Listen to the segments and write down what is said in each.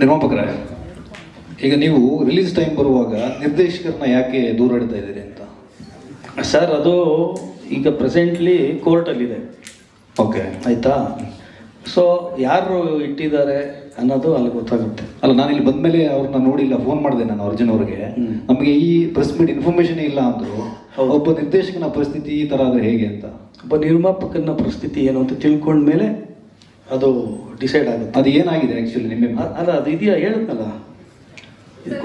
ನಿರ್ಮಾಪಕರೇ ಈಗ ನೀವು release time ಬರುವಾಗ ನಿರ್ದೇಶಕರನ್ನ ಯಾಕೆ ದೂರ ಇಡ್ತಾ ಇದ್ದೀರಿ ಅಂತ? ಸರ್ ಅದು ಈಗ ಪ್ರೆಸೆಂಟ್ಲಿ ಕೋರ್ಟಲ್ಲಿದೆ ಓಕೆ ಆಯಿತಾ? ಸೊ ಯಾರು ಇಟ್ಟಿದ್ದಾರೆ ಅನ್ನೋದು ಅಲ್ಲಿ ಗೊತ್ತಾಗುತ್ತೆ. ಅಲ್ಲ ನಾನು ಇಲ್ಲಿ ಬಂದ್ಮೇಲೆ ಅವ್ರನ್ನ ನೋಡಿಲ್ಲ ಫೋನ್ ಮಾಡಿದೆ ನಾನು ಅರ್ಜುನ್ ಅವ್ರಿಗೆ. ನಮಗೆ ಈ ಪ್ರೆಸ್ ಮೀಟ್ ಇನ್ಫಾರ್ಮೇಶನ್ ಇಲ್ಲ ಅಂದ್ರು ಒಬ್ಬ ನಿರ್ದೇಶಕನ ಪರಿಸ್ಥಿತಿ ಈ ಥರ ಆದರೆ ಹೇಗೆ ಅಂತ? ಒಬ್ಬ ನಿರ್ಮಾಪಕನ ಪರಿಸ್ಥಿತಿ ಏನು ಅಂತ ತಿಳ್ಕೊಂಡ್ಮೇಲೆ ಅದು ಡಿಸೈಡ್ ಆಗುತ್ತೆ. ಅದು ಏನಾಗಿದೆ ಆ್ಯಕ್ಚುಲಿ ನಿಮಗೆ ಅ- ಅಲ್ಲ ಅದು ಇದೆಯಾ? ಹೇಳುತ್ತಲ್ಲ. ಇದು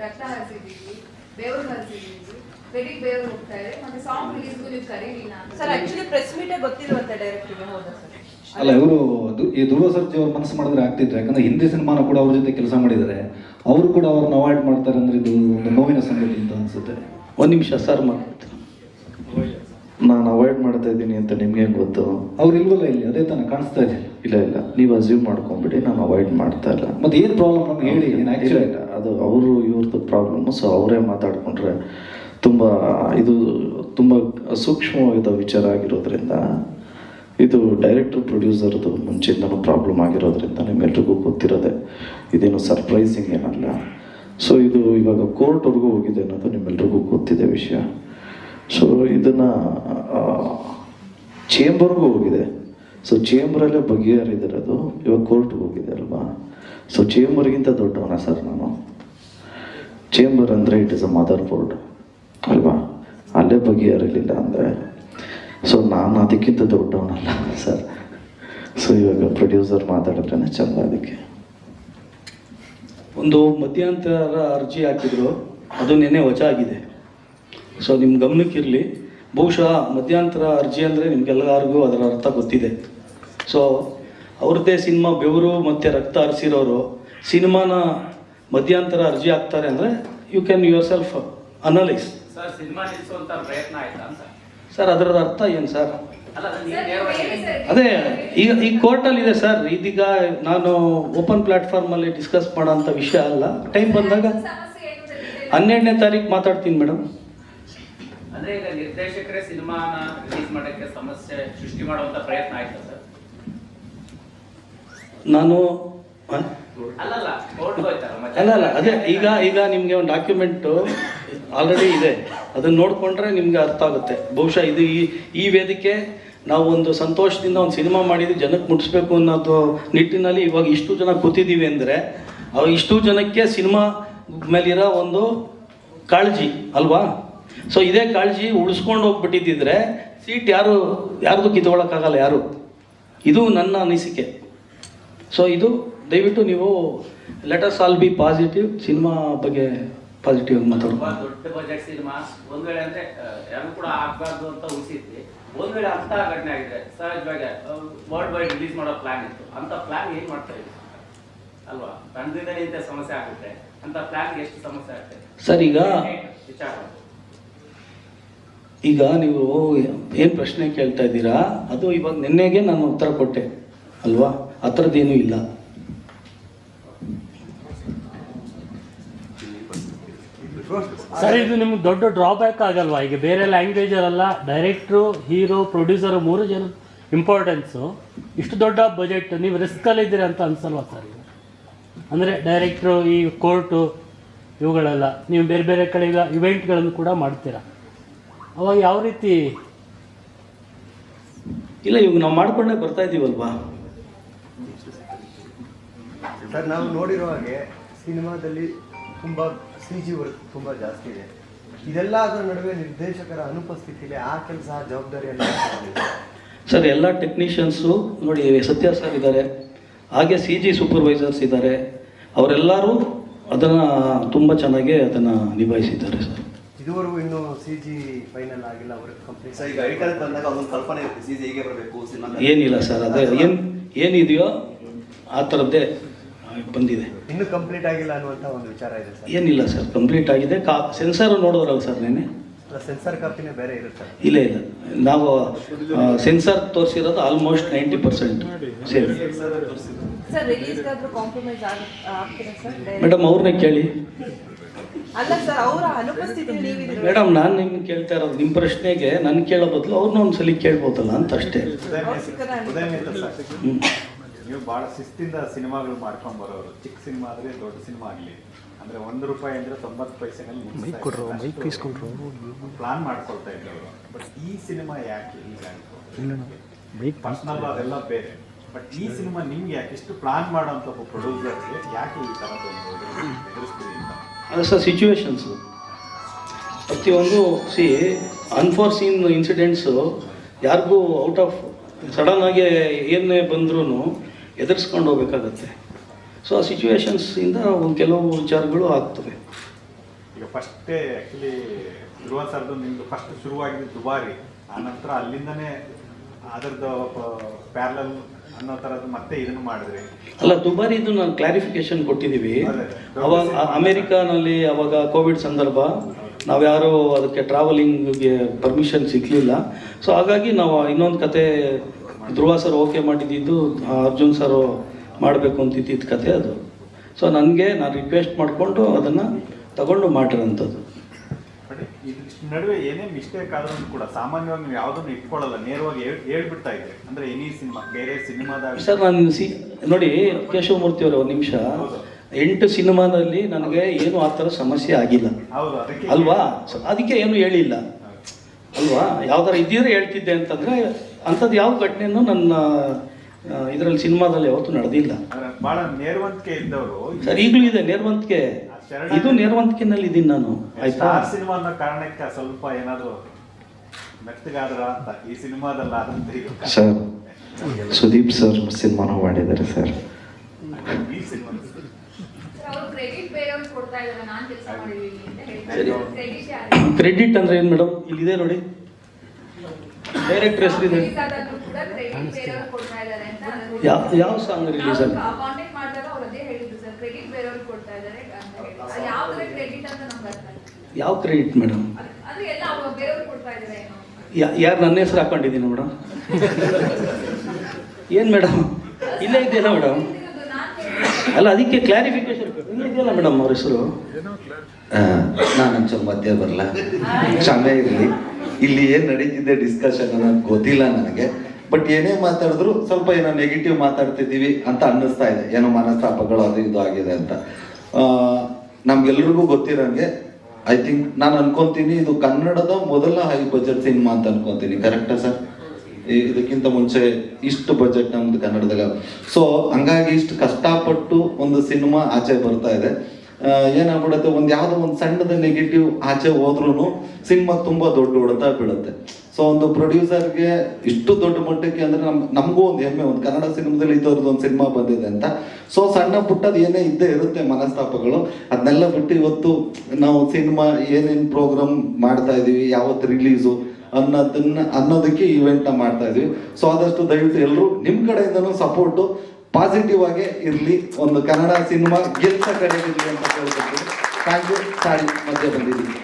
ರಕ್ತ ಹರಿಸಿದ್ದೀವಿ ಬೇವರು ಹರಿಸಿದ್ದೀವಿ ಹೋಗ್ತಾ ಇದೆ ಮತ್ತೆ ಸಾಂಗ್ ರಿಲೀಸ್ಗೂ ನೀವು ಕರೀಲಿಲ್ಲ ಸರ್ ಆಕ್ಚುಲಿ ಪ್ರೆಸ್ ಮೀಟೇ ಗೊತ್ತಿರುವಂತೆ ಡೈರೆಕ್ಟ್ರಿಗೆ ಹೌದಾ ಸರ್? ಅಲ್ಲ ಇವರು ಈ ಧ್ರುವ ಸರ್ಜಿ ಅವ್ರ ಮನಸ್ಸು ಮಾಡಿದ್ರೆ ಆಗ್ತಿದ್ರು ಯಾಕಂದ್ರೆ ಹಿಂದಿ ಸಿನಿಮಾನ ಕೂಡ ಅವ್ರ ಜೊತೆ ಕೆಲಸ ಮಾಡಿದ್ದಾರೆ. ಅವರು ಕೂಡ ಅವ್ರನ್ನ ಅವಾಯ್ಡ್ ಮಾಡ್ತಾರೆ ಅಂದ್ರೆ ಇದು ಒಂದು ನೋವಿನ ಸಂಗತಿ ಅಂತ ಅನ್ಸುತ್ತೆ. ಒಂದು ನಿಮಿಷ ಸರ್ ಮಾಡ್ತೀನಿ ನಾನು ಅವಾಯ್ಡ್ ಮಾಡ್ತಾ ಇದ್ದೀನಿ ಅಂತ ನಿಮ್ಗೆ ಗೊತ್ತು? ಅವ್ರು ಇಲ್ವಲ್ಲ ಇಲ್ಲಿ? ಅದೇ ತಾನೇ ಕಾಣಿಸ್ತಾ ಇದೆ. ಇಲ್ಲ ಇಲ್ಲ. ನೀವು ಅಸ್ಯೂಮ್ ಮಾಡ್ಕೊಂಬಿಡಿ ನಾನು ಅವಾಯ್ಡ್ ಮಾಡ್ತಾ ಇಲ್ಲ. ಮತ್ತೆ ಏನು ಪ್ರಾಬ್ಲಮ್ ನಮ್ಗೆ? ಹೇಳಿ ಏನು ಇಲ್ಲ ಇಲ್ಲ. ಅದು ಅವರು ಇವ್ರದ್ದು ಪ್ರಾಬ್ಲಮ್ಮು ಸೊ ಅವರೇ ಮಾತಾಡ್ಕೊಂಡ್ರೆ ತುಂಬ ಇದು ತುಂಬ ಸೂಕ್ಷ್ಮವಾದ ವಿಚಾರ ಆಗಿರೋದ್ರಿಂದ ಇದು ಡೈರೆಕ್ಟರ್ ಪ್ರೊಡ್ಯೂಸರ್ದು ಮುಂಚೆಯಿಂದನೂ ಪ್ರಾಬ್ಲಮ್ ಆಗಿರೋದ್ರಿಂದ ನಿಮ್ಮೆಲ್ರಿಗೂ ಗೊತ್ತಿರೋದೆ. ಇದೇನು ಸರ್ಪ್ರೈಸಿಂಗ್ ಏನಲ್ಲ. ಸೊ ಇದು ಇವಾಗ ಕೋರ್ಟ್ವರೆಗೂ ಹೋಗಿದೆ ಅನ್ನೋದು ನಿಮ್ಮೆಲ್ರಿಗೂ ಗೊತ್ತಿದೆ ವಿಷಯ. ಸೊ ಇದನ್ನು ಚೇಂಬರ್ಗೂ ಹೋಗಿದೆ. ಸೊ ಚೇಂಬರಲ್ಲೇ ಬಗೆಹರಿದಿರೋದು ಇವಾಗ ಕೋರ್ಟ್ಗೆ ಹೋಗಿದೆ ಅಲ್ವಾ? ಸೊ ಚೇಂಬರ್ಗಿಂತ ದೊಡ್ಡವನ ಸರ್ ನಾನು? ಚೇಂಬರ್ ಅಂದರೆ it is a mother board ಅಲ್ವಾ? ಅಲ್ಲೇ ಬಗೆಹರಿಲಿಲ್ಲ ಅಂದರೆ. ಸೊ ನಾನು ಅದಕ್ಕಿಂತ ದೊಡ್ಡವನಲ್ಲ ಸರ್. ಸೊ ಇವಾಗ ಪ್ರೊಡ್ಯೂಸರ್ ಮಾತಾಡಿದ್ರೆ ಚಂದ ಅದಕ್ಕೆ. ಒಂದು ಮಧ್ಯಂತರ ಅರ್ಜಿ ಹಾಕಿದ್ರು. ಅದು ನಿನ್ನೆ ವಜಾ ಆಗಿದೆ. ಸೊ ನಿಮ್ಮ ಗಮನಕ್ಕಿರಲಿ ಬಹುಶಃ ಮಧ್ಯಂತರ ಅರ್ಜಿ ಅಂದರೆ ನಿಮ್ಗೆಲ್ಲರಿಗೂ ಅದರ ಅರ್ಥ ಗೊತ್ತಿದೆ. ಸೊ ಅವ್ರದ್ದೇ ಸಿನಿಮಾ ಬೆವರು ಮತ್ತು ರಕ್ತ ಹರಿಸಿರೋರು ಸಿನಿಮಾನ ಮಧ್ಯಂತರ ಅರ್ಜಿ ಹಾಕ್ತಾರೆ ಅಂದರೆ you can yourself analyse sir cinema ನಿಲ್ಲಿಸುವಂತ ಪ್ರಯತ್ನ ಆಯ್ತಾ ಅಂತ? ಸರ್ ಅದರ ಅರ್ಥ ಏನು ಸರ್ ಅಲ್ಲ. ಅದೇ ಈಗ ಈ ಕೋರ್ಟಲ್ಲಿ ಇದೆ ಸರ್ ಇದೀಗ ನಾನು ಓಪನ್ ಪ್ಲಾಟ್ಫಾರ್ಮಲ್ಲಿ ಡಿಸ್ಕಸ್ ಮಾಡೋಂಥ ವಿಷಯ ಅಲ್ಲ. ಟೈಮ್ ಬಂದಾಗ ಹನ್ನೆರಡನೇ ತಾರೀಕು ಮಾತಾಡ್ತೀನಿ ಮೇಡಮ್ ಅಂದ್ರೆ ಈಗ ನಿರ್ದೇಶಕರೇ ಸಿನಿಮಾನ ರಿಲೀಸ್ ಮಾಡಕ್ಕೆ ಸಮಸ್ಯೆ ಸೃಷ್ಟಿ ಮಾಡುವಂತ ಪ್ರಯತ್ನ ಆಯ್ತಾ ಸರ್ ನಾನು ಅಲ್ಲ ಅಲ್ಲ ಅದೇ ಈಗ ಈಗ ನಿಮಗೆ ಒಂದು ಡಾಕ್ಯುಮೆಂಟು ಆಲ್ರೆಡಿ ಇದೆ. ಅದನ್ನ ನೋಡಿಕೊಂಡ್ರೆ ನಿಮಗೆ ಅರ್ಥ ಆಗುತ್ತೆ. ಬಹುಶಃ ಇದು ಈ ಈ ವೇದಿಕೆ ನಾವು ಒಂದು ಸಂತೋಷದಿಂದ ಒಂದು ಸಿನಿಮಾ ಮಾಡಿದ್ರೆ ಜನಕ್ಕೆ ಮುಟ್ಟಿಸ್ಬೇಕು ಅನ್ನೋದು ನಿಟ್ಟಿನಲ್ಲಿ ಇವಾಗ ಇಷ್ಟು ಜನ ಕೂತಿದ್ದೀವಿ ಅಂದರೆ ಅವಾಗ ಇಷ್ಟು ಜನಕ್ಕೆ ಸಿನಿಮಾ ಮೇಲಿರೋ ಒಂದು ಕಾಳಜಿ, ಅಲ್ವಾ? ಸೊ ಇದೇ ಕಾಳಜಿ ಉಳಿಸ್ಕೊಂಡು ಹೋಗ್ಬಿಟ್ಟಿದ್ದಿದ್ರೆ ಸೀಟ್ ಯಾರು, ಯಾರ್ದು ಕಿತ್ಕೊಳ್ಳೋಕ್ಕಾಗಲ್ಲ ಯಾರು? ಇದು ನನ್ನ ಅನಿಸಿಕೆ. ಸೊ ಇದು ದಯವಿಟ್ಟು ನೀವು letters all be positive cinema ಬಗ್ಗೆ ಪಾಸಿಟಿವ್ ಆಗಿ ಮಾತಾಡೋಣ ತುಂಬಾ ದೊಡ್ಡ ಬಜೆಟ್ ಸಿನಿಮಾ ಒಂದ್ ವೇಳೆ ಅಂದ್ರೆ ಯಾರು ಕೂಡ ಆಗ್ಬಾರ್ದು ಅಂತ ಉಳಿಸಿದ್ವಿ. ಒಂದ್ ವೇಳೆ ಅಂತ ಘಟನೆ ಆಗಿದೆ ಸಹಜವಾಗಿ ವರ್ಲ್ಡ್ ವೈಡ್ ರಿಲೀಸ್ ಮಾಡೋ ಪ್ಲಾನ್ ಇತ್ತು. ಅಂತ ಪ್ಲಾನ್ ಏನ್ ಮಾಡ್ತಾ ಇದ್ವಿ ಅಲ್ವಾ? ತಂಡದಿಂದ ಇಂಥ ಸಮಸ್ಯೆ ಆಗುತ್ತೆ. ಅಂತ ಪ್ಲಾನ್ ಎಷ್ಟು ಸಮಸ್ಯೆ ಆಗುತ್ತೆ? ಸರ್ ಈಗ ವಿಚಾರ? ಈಗ ನೀವು ಏನು ಪ್ರಶ್ನೆ ಕೇಳ್ತಾ ಇದ್ದೀರಾ? ಅದು ಇವಾಗ ನಿನ್ನೆಗೆ ನಾನು ಉತ್ತರ ಕೊಟ್ಟೆ. ಅಲ್ವಾ? ಆ ಥರದ್ದೇನೂ ಇಲ್ಲ. ಸರ್ ಇದು ನಿಮ್ಗೆ ದೊಡ್ಡ ಡ್ರಾಬ್ಯಾಕ್ ಆಗಲ್ವಾ? ಈಗ ಬೇರೆ ಲ್ಯಾಂಗ್ವೇಜ್ ಅಲ್ಲ ಡೈರೆಕ್ಟ್ರು ಹೀರೋ ಪ್ರೊಡ್ಯೂಸರ್ ಮೂರು ಜನ ಇಂಪಾರ್ಟೆನ್ಸು ಇಷ್ಟು ದೊಡ್ಡ ಬಜೆಟ್ ನೀವು ರಿಸ್ಕಲ್ಲಿದ್ದೀರಿ ಅಂತ ಅನ್ಸಲ್ವಾ ಸರ್? ಇದು ಅಂದರೆ ಡೈರೆಕ್ಟ್ರು ಈ ಕೋರ್ಟು ಇವುಗಳೆಲ್ಲ ನೀವು ಬೇರೆ ಬೇರೆ ಕಡೆ ಈಗ ಇವೆಂಟ್ಗಳನ್ನು ಕೂಡ ಮಾಡ್ತೀರಾ? ಅವಾಗ ಯಾವ ರೀತಿ? ಇಲ್ಲ ಇವಾಗ ನಾವು ಮಾಡ್ಕೊಂಡೆ ಬರ್ತಾ ಇದ್ದೀವಲ್ವಾ ಸರ್ ನಾವು ನೋಡಿರೋ ಹಾಗೆ ಸಿನಿಮಾದಲ್ಲಿ ತುಂಬ ಸಿ ಜಿ ವರ್ಕ್ ತುಂಬ ಜಾಸ್ತಿ ಇದೆ. ಇದೆಲ್ಲ ಅದರ ನಡುವೆ ನಿರ್ದೇಶಕರ ಅನುಪಸ್ಥಿತಿಯಲ್ಲಿ ಆ ಕೆಲಸ ಆ ಜವಾಬ್ದಾರಿಯನ್ನು ಸರ್ ಎಲ್ಲ ಟೆಕ್ನಿಷಿಯನ್ಸು ನೋಡಿ ಸತ್ಯ ಸರ್ ಇದ್ದಾರೆ. ಹಾಗೆ ಸಿ ಜಿ ಸೂಪರ್ವೈಸರ್ಸ್ ಇದ್ದಾರೆ. ಅವರೆಲ್ಲರೂ ಅದನ್ನು ತುಂಬ ಚೆನ್ನಾಗಿ ಅದನ್ನು ನಿಭಾಯಿಸಿದ್ದಾರೆ ಸರ್. ಇದುವರೆಗೂ ಇನ್ನೂ ಸಿ ಜಿ ಫೈನಲ್ ಆಗಿಲ್ಲ ಅವರ ಕಂಪ್ನಿ ಸರ್ ಈಗ ಐಟಲ್ ಬಂದಾಗ ಅದೊಂದು ಕಲ್ಪನೆ ಇರುತ್ತೆ. ಜಿ ಹೇಗೆ ಬರಬೇಕು ಸಿನಿಮಾ ಏನಿಲ್ಲ ಸರ್ ಅದೇ ಏನು ಏನಿದೆಯೋ ಆ ಥರದ್ದೇ ಬಂದಿದೆ. ಇನ್ನೂ ಕಂಪ್ಲೀಟ್ ಆಗಿಲ್ಲ ಅನ್ನುವಂಥ ಒಂದು ವಿಚಾರ ಇದೆ ಸರ್. ಏನಿಲ್ಲ ಸರ್ ಕಂಪ್ಲೀಟ್ ಆಗಿದೆ. ಕಾ ಸೆನ್ಸರ್ ನೋಡೋದ್ರಲ್ಲ ಸರ್ ನೆನೆ ಸೆನ್ಸರ್ ಕಾಪಿನೇ ಬೇರೆ ಇರುತ್ತೆ ಇಲ್ಲ ಇಲ್ಲ. ನಾವು censor ತೋರಿಸಿರೋದು almost ninety percent same sir ರಿಲೀಸ್ಗಾದ್ರೂ compromise ಆಗ ಆಗ್ತೀರಾ ಸರ್? ಮೇಡಮ್ ಅವ್ರನ್ನೇ ಕೇಳಿ. ಅಲ್ಲ ಸರ್ ಅವರ ಅನುಪಸ್ಥಿತಿ ನೀವಿದ್ರೆ ಮೇಡಮ್ ನಾನು ನಿಮ್ಗೆ ಕೇಳ್ತಾ ಇರೋದು ನಿಮ್ಮ ಪ್ರಶ್ನೆಗೆ ನಾನು ಕೇಳೋ ಬದಲು ಅವ್ರನ್ನ ಒಂದ್ಸಲಿ ಕೇಳ್ಬೋದಲ್ಲ ಅಂತ ಅಷ್ಟೇ. ನೀವು ಭಾಳ ಶಿಸ್ತಿಂದ ಸಿನಿಮಾಗಳು ಮಾಡ್ಕೊಂಡ್ ಬರೋರು. ಚಿಕ್ಕ ಸಿನಿಮಾ ಆದ್ರೆ ದೊಡ್ಡ ಸಿನಿಮಾ ಆಗಲಿ. ಅಂದ್ರೆ ಒಂದು ರೂಪಾಯಿ ಅಂದ್ರೆ ತೊಂಬತ್ತು ಪೈಸೆನಲ್ಲಿ ಪ್ಲಾನ್ ಮಾಡ್ಕೊಳ್ತಾ ಇದ್ದವರು. ಬಟ್ ಈ ಸಿನಿಮಾ ಯಾಕೆ ಮೈಕ್ ಪರ್ಸನಲ್ ಅದೆಲ್ಲ ಬೇರೆ. ಬಟ್ ಈ ಸಿನಿಮಾ ನಿಮ್ಗೆ ಯಾಕೆ? ಇಷ್ಟು ಪ್ಲಾನ್ ಮಾಡೋಂಥ ಒಬ್ಬ ಪ್ರೊಡ್ಯೂಸರ್ಗೆ ಯಾಕೆ ಈ ಥರ ಎದುರಿಸ್ತೀವಿ ಅಂತ? ಅದು ಸಹ ಸಿಚುವೇಶನ್ಸು ಪ್ರತಿಯೊಂದು ಸಿ ಅನ್ಫಾರ್ಸೀನ್ ಇನ್ಸಿಡೆಂಟ್ಸು ಯಾರಿಗೂ ಔಟ್ ಆಫ್ ಸಡನ್ನಾಗಿ ಏನೇ ಬಂದ್ರೂ ಎದುರಿಸ್ಕೊಂಡು ಹೋಗ್ಬೇಕಾಗತ್ತೆ. ಸೊ ಆ ಸಿಚುವೇಶನ್ಸಿಂದ ಒಂದು ಕೆಲವು ವಿಚಾರಗಳು ಆಗ್ತವೆ. ಈಗ ಫಸ್ಟೇ ಆ್ಯಕ್ಚುಲಿ ಧ್ರುವ ಸರ್ದು ನಿಮ್ದು ಫಸ್ಟ್ ಶುರುವಾಗಿದ್ದು ದುಬಾರಿ. ಆ ನಂತರ ಅಲ್ಲಿಂದನೇ ಅದರದ್ದು ಪ್ಯಾರಲಲ್ ಅನ್ನೋ ಥರದ್ದು ಮತ್ತೆ ಇದನ್ನು ಮಾಡಿದ್ರಿ. ಅಲ್ಲ ದುಬಾರಿದು ನಾನು ಕ್ಲಾರಿಫಿಕೇಶನ್ ಕೊಟ್ಟಿದ್ದೀವಿ. ಅವಾಗ ಅಮೇರಿಕಾನಲ್ಲಿ ಅಮೆರಿಕಾನಲ್ಲಿ ಅವಾಗ ಕೋವಿಡ್ ಸಂದರ್ಭ ನಾವ್ಯಾರು ಅದಕ್ಕೆ ಟ್ರಾವೆಲಿಂಗ್ಗೆ ಪರ್ಮಿಷನ್ ಸಿಗಲಿಲ್ಲ. ಸೊ ಹಾಗಾಗಿ ನಾವು ಇನ್ನೊಂದು ಕತೆ ಧ್ರುವ ಸರ್ ಓಕೆ ಮಾಡಿದ್ದು ಅರ್ಜುನ್ ಸರ್ ಮಾಡಬೇಕು ಅಂತಿದ್ದಿದ್ದು ಕತೆ ಅದು. ಸೊ ನನಗೆ ನಾನು ರಿಕ್ವೆಸ್ಟ್ ಮಾಡಿಕೊಂಡು ಅದನ್ನು ತಗೊಂಡು ಮಾಡಿರೋಂಥದ್ದು. ನಡುವೆ ಏನೇ ಮಿಸ್ಟೇಕ್ ಆದ್ರೂ ಕೂಡ ಸಾಮಾನ್ಯವಾಗಿ ನೀವು ಯಾವುದನ್ನು ಇಟ್ಕೊಳ್ಳಲ್ಲ ನೇರವಾಗಿ ಹೇಳ್- ಹೇಳ್ಬಿಡ್ತಾ ಇದ್ರಿ ಅಂದ್ರೆ ಎನಿ ಸಿನಿಮಾ ಬೇರೆ ಸಿನಿಮಾದ ಸರ್ ನಾನು ಸಿ ನೋಡಿ ಕೇಶವಮೂರ್ತಿ ಅವರು ಒಂದು ನಿಮಿಷ. ಎಂಟು ಸಿನಿಮಾದಲ್ಲಿ ನನಗೆ ಏನು ಆ ಥರ ಸಮಸ್ಯೆ ಆಗಿಲ್ಲ. ಅಲ್ವಾ? ಸೊ ಅದಕ್ಕೆ ಏನು ಹೇಳಿಲ್ಲ. ಅಲ್ವಾ? ಯಾವ್ದಾರ ಇದ್ದಿದ್ರೆ ಹೇಳ್ತಿದ್ದೆ ಅಂತಂದ್ರೆ ಅಂಥದ್ದು ಯಾವ ಘಟನೆಯೂ ನನ್ನ ಇದರಲ್ಲಿ ಸಿನಿಮಾದಲ್ಲಿ ಯಾವತ್ತೂ ನಡೆದಿಲ್ಲ. ಬಹಳ ನೇರವಂತಿಕೆ ಇದ್ದವರು ಸರ್ ಈಗಲೂ ಇದೆ ನೇರ್ವಂತಿಕೆ. ಇದು ನೇರ್ವಂತಿಕೆನಲ್ಲಿ ಇದ್ದೀನಿ ನಾನು. ಆಯ್ತಾ? ಸ್ಟಾರ್ ಸಿನಿಮಾ ಅನ್ನೋ ಕಾರಣಕ್ಕೆ ಸ್ವಲ್ಪ ಏನಾದರೂ ಮೆತ್ತಗಾದ್ರ ಅಂತ ಈ ಸಿನಿಮಾದಲ್ಲ ಸರ್ ಸುದೀಪ್ ಸರ್ ಸಿನಿಮಾನು ಮಾಡಿದ್ದಾರೆ ಸರ್. ಈ ಸಿನಿಮಾ ಅವರು ಕ್ರೆಡಿಟ್ ಬೇರೆಯವ್ರಿಗೆ ಕೊಡ್ತಾ ಇದ್ದಾರೆ ನಾನ್ ಕೆಲಸ ಮಾಡಿದೀನಿ ಅಂತ ಸರಿ. ಕ್ರೆಡಿಟ್ ಯಾರು? ಕ್ರೆಡಿಟ್ ಅಂದ್ರೆ ಏನು ಮೇಡಮ್ ಇಲ್ಲಿದೆ ನೋಡಿ ಡೈರೆಕ್ಟರ್ ಹೆಸರಿದೆ Release ಆದಾಗ್ಲೂ ಕೂಡ ಕ್ರೆಡಿಟ್ ಬೇರೆಯವ್ರಿಗೆ ಕೊಡ್ತಾ ಇದ್ದಾರೆ ಅಂತ ಇದೆ ಯಾವ ಯಾವ ಸಾಂಗ್ ರಿಲೀಸ್ ಆಗಿದೆ ಕಾಂಟ್ಯಾಕ್ಟ್ ಮಾಡಿದಾಗ ಅವ್ರು ಅದೇ ಹೇಳಿದ್ರು ಸರ್ ಕ್ರೆಡಿಟ್ ಬೇರೆಯವ್ರಿಗೆ ಕೊಡ್ತಾ ಇದ್ದಾರೆ ಅಂತ ಹೇಳಿ ಅದು ಯಾವ ತರ ಕ್ರೆಡಿಟ್ ಅಂತ ನಮ್ಗೆ ಅರ್ಥ ಆಗಿಲ್ಲ. ಯಾವ ಕ್ರೆಡಿಟ್ ಮೇಡಮ್ ಅದ್- ಅಂದ್ರೆ ಎಲ್ಲ ಅವ್ರು ಬೇರೆಯವ್ರಿಗೆ ಕೊಡ್ತಾ ಇದ್ದಾರೆ ಏನೋ. ಯಾರು ನನ್ನ ಹೆಸರು ಹಾಕೊಂಡಿದ್ದೀನಿ ಮೇಡಮ್ ಏನು ಮೇಡಮ್ ಇಲ್ಲೇ ಇದೆಯಲ್ಲ ಮೇಡಮ್ ಅಲ್ಲ ಅದಕ್ಕೆ ಕ್ಲಾರಿಫಿಕೇಶನ್ ಇದೆಯಲ್ಲ ಮೇಡಮ್ ಅವ್ರ ಹೆಸರು? ನಾನು ಒಂಚೂರು ಮಧ್ಯ ಬರಲ್ಲ ಕ್ಷಮೆ ಇರಲಿ. ಇಲ್ಲಿ ಏನು ನಡೀತಿದೆ ಡಿಸ್ಕಷನ್ ಅನ್ನೋದು ಗೊತ್ತಿಲ್ಲ ನನಗೆ. ಬಟ್ ಏನೇ ಮಾತಾಡಿದ್ರು ಸ್ವಲ್ಪ ಏನೋ ನೆಗೆಟಿವ್ ಮಾತಾಡ್ತಿದ್ದೀವಿ ಅಂತ ಅನ್ನಿಸ್ತಾ ಇದೆ. ಏನೋ ಮನಸ್ತಾಪಗಳು ಅದು ಇದು ಆಗಿದೆ ಅಂತ. ನಮ್ಗೆಲ್ರಿಗೂ ಗೊತ್ತಿರೋಂಗೆ ಐ ಥಿಂಕ್ ನಾನು ಅನ್ಕೊಂತೀನಿ ಇದು ಕನ್ನಡದ ಮೊದಲ ಹೈ ಬಜೆಟ್ ಸಿನಿಮಾ ಅಂತ ಅನ್ಕೊಂತೀನಿ. ಕರೆಕ್ಟಾ ಸರ್ ಇದಕ್ಕಿಂತ ಮುಂಚೆ ಇಷ್ಟು ಬಜೆಟ್ ನಮ್ದು ಕನ್ನಡದಲ್ಲಿ. ಸೊ ಹಂಗಾಗಿ ಇಷ್ಟು ಕಷ್ಟಪಟ್ಟು ಒಂದು ಸಿನಿಮಾ ಆಚೆ ಬರ್ತಾ ಇದೆ. ಏನಾಗ್ಬಿಡುತ್ತೆ? ಒಂದು ಯಾವುದೋ ಒಂದು ಸಣ್ಣದ ನೆಗೆಟಿವ್ ಆಚೆ ಹೋದ್ರೂ ಸಿನಿಮಾ ತುಂಬಾ ದೊಡ್ಡ ಹೊಡೆತ ಬೀಳುತ್ತೆ. ಸೊ ಒಂದು ಪ್ರೊಡ್ಯೂಸರ್ಗೆ ಇಷ್ಟು ದೊಡ್ಡ ಮಟ್ಟಕ್ಕೆ ಅಂದ್ರೆ ನಮ್, ನಮಗೂ ಒಂದು ಹೆಮ್ಮೆ. ಒಂದು ಕನ್ನಡ ಸಿನಿಮಾದಲ್ಲಿ ಇದ್ದವ್ರದ್ದು ಒಂದು ಸಿನಿಮಾ ಬಂದಿದೆ ಅಂತ. ಸೊ ಸಣ್ಣ ಪುಟ್ಟದ ಏನೇ ಇದ್ದೇ ಇರುತ್ತೆ ಮನಸ್ತಾಪಗಳು. ಅದನ್ನೆಲ್ಲ ಬಿಟ್ಟು ಇವತ್ತು ನಾವು ಸಿನಿಮಾ ಏನೇನು ಪ್ರೋಗ್ರಾಮ್ ಮಾಡ್ತಾ ಇದೀವಿ, ಯಾವತ್ತು ರಿಲೀಸು ಅನ್ನೋದನ್ನ, ಅನ್ನೋದಕ್ಕೆ ಈವೆಂಟ್ನ ಮಾಡ್ತಾ ಇದೀವಿ. ಸೊ ಆದಷ್ಟು ದಯವಿಟ್ಟು ಎಲ್ಲರೂ ನಿಮ್ಮ ಕಡೆಯಿಂದನೂ ಸಪೋರ್ಟು ಪಾಸಿಟಿವ್ ಆಗೇ ಇರಲಿ. ಒಂದು ಕನ್ನಡ ಸಿನಿಮಾ ಕಡೆ ಇರಲಿ ಅಂತ ಕೇಳ್ಕೊತೀನಿ ಥ್ಯಾಂಕ್ ಯು ಸಾರಿ ಮಧ್ಯೆ ಬಂದಿದ್ದೀನಿ.